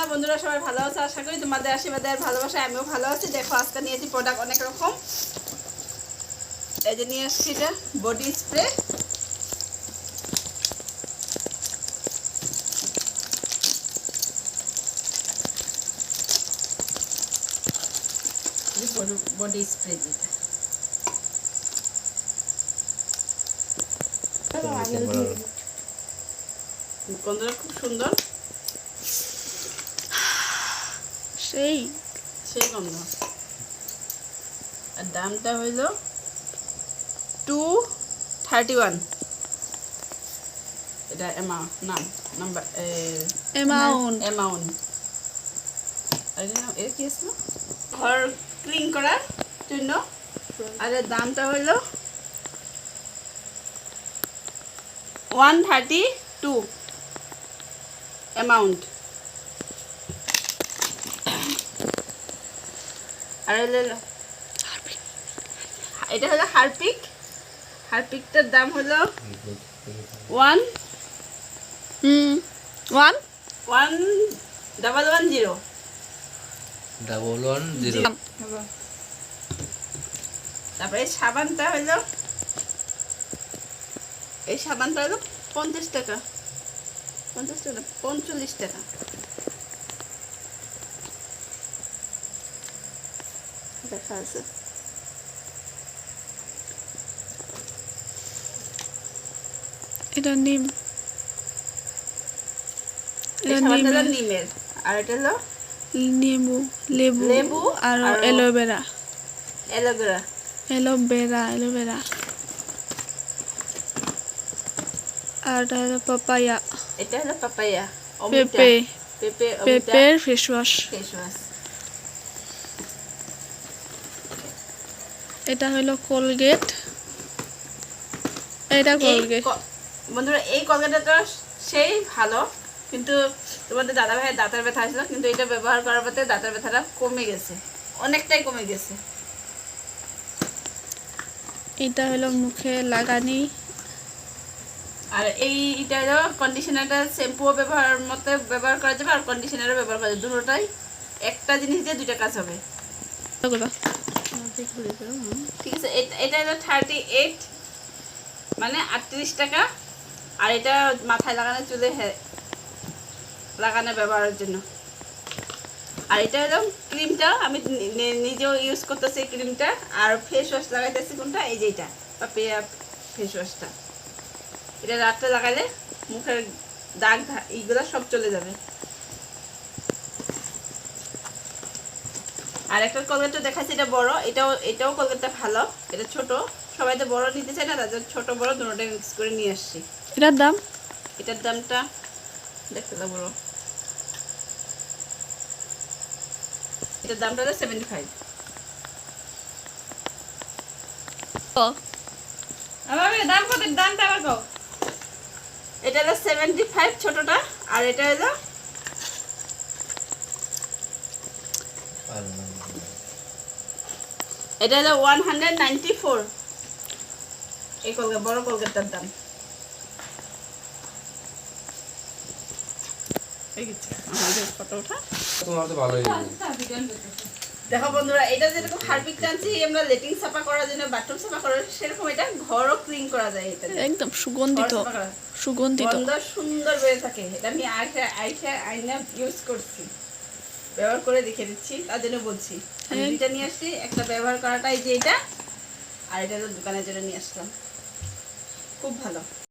তোমরা বন্ধুরা সবাই ভালো আছো? আশা করি তোমাদের আশীর্বাদে আর ভালোবাসায় আমিও ভালো আছি। দেখো আজকে নিয়েছি প্রোডাক্ট অনেক রকম। এই যে নিয়ে এসেছি এটা বডি স্প্রে বডি স্প্রে যেটা। গন্ধটা খুব সুন্দর। সেই। সেই গন্ধ আর দামটা হইল টু থার্টি ওয়ান। এটা অ্যামাউন্ট নাম নাম্বার অ্যামাউন্ট অ্যামাউন্ট এর কি আসল ঘর ক্লিন করার জন্য। আর এর দামটা হইল ওয়ান থার্টি টু অ্যামাউন্ট আর হলো এটা হলো হারপিক। হারপিকটার দাম হলো one hmm one? One double one zero. Double one zero. তারপরে এই সাবানটা হলো এই সাবানটা হলো পঞ্চাশ টাকা। পঞ্চাশ টাকা পঞ্চল্লিশ টাকা। দেখা আছে। এটা নিম। নিমের আর এটা হলো নেবু লেবু লেবু আর আৰু- aloe vera aloe vera. Aloe vera aloe vera আর এটা হলো পাপায়া। এটা হলো পাপাইয়া পেঁপে। পেঁপে পেঁপের ফেস ওয়াশ ফেস ওয়াশ এটা হলো কোলগেট। এটা কোলগেট। বন্ধুরা এই কলকাতাটা সেই ভালো কিন্তু তোমাদের দাদা ভাইয়ের দাঁতের ব্যথা হয়েছিল কিন্তু এটা ব্যবহার করার পরে দাঁতের ব্যথাটা কমে গেছে অনেকটাই কমে গেছে। এটা হলো মুখে লাগানি। আর এই এটা হলো কন্ডিশনারটা শ্যাম্পুও ব্যবহার মতো ব্যবহার করা যাবে আর কন্ডিশনারও ব্যবহার করা যাবে। দুটোটাই একটা জিনিস দিয়ে দুইটা কাজ হবে। মানে আর এটা মাথায় লাগানো, চুলে লাগানো ব্যবহারের জন্য। আর এটা হলো ক্রিমটা আমি নিজেও ইউজ করতেছি ক্রিমটা আর ফেস ওয়াশ লাগাইতেছি কোনটা? এই যে এটা পাপিয়া ফেস ওয়াশটা এটা রাত্রে লাগালে মুখের দাগ এইগুলো সব চলে যাবে। আর একটা কলগেটটা দেখাচ্ছি এটা বড় এটাও এটাও কলগেটটা ভালো এটা ছোট। সবাই তো বড় নিতে চায় না তাদের ছোট বড় দুটোটাই মিক্স করে নিয়ে আসছি। এটার দাম? এটার দামটা দেখতে দাও বড়। এটার দামটা হলো সেভেন্টি ফাইভ আমার দাম কত দামটা আবার কও। এটা হলো সেভেন্টি ফাইভ ছোটটা আর এটা হলো এটা হলো ওয়ান হান্ড্রেড নাইনটি ফোর এই বড় কলগেটটার দাম। দেখো বন্ধুরা এটা যেরকম হারপিক টানছি আমরা লেটিং সাফা করার জন্য বাথরুম সাফা করার সেরকম এটা ঘরও ক্লিন করা যায় এটা একদম সুগন্ধিত সুগন্ধিত। গন্ধ সুন্দর হয়ে থাকে। এটা আমি আইসা আইসা আইনা ইউজ করছি। ব্যবহার করে দেখে দিচ্ছি তার জন্য বলছি। আমি হ্যাঁ। দুইটা নিয়ে আসছি একটা ব্যবহার করাটাই যে এটা আর এটা তো দোকানের জন্য নিয়ে আসলাম। খুব ভালো।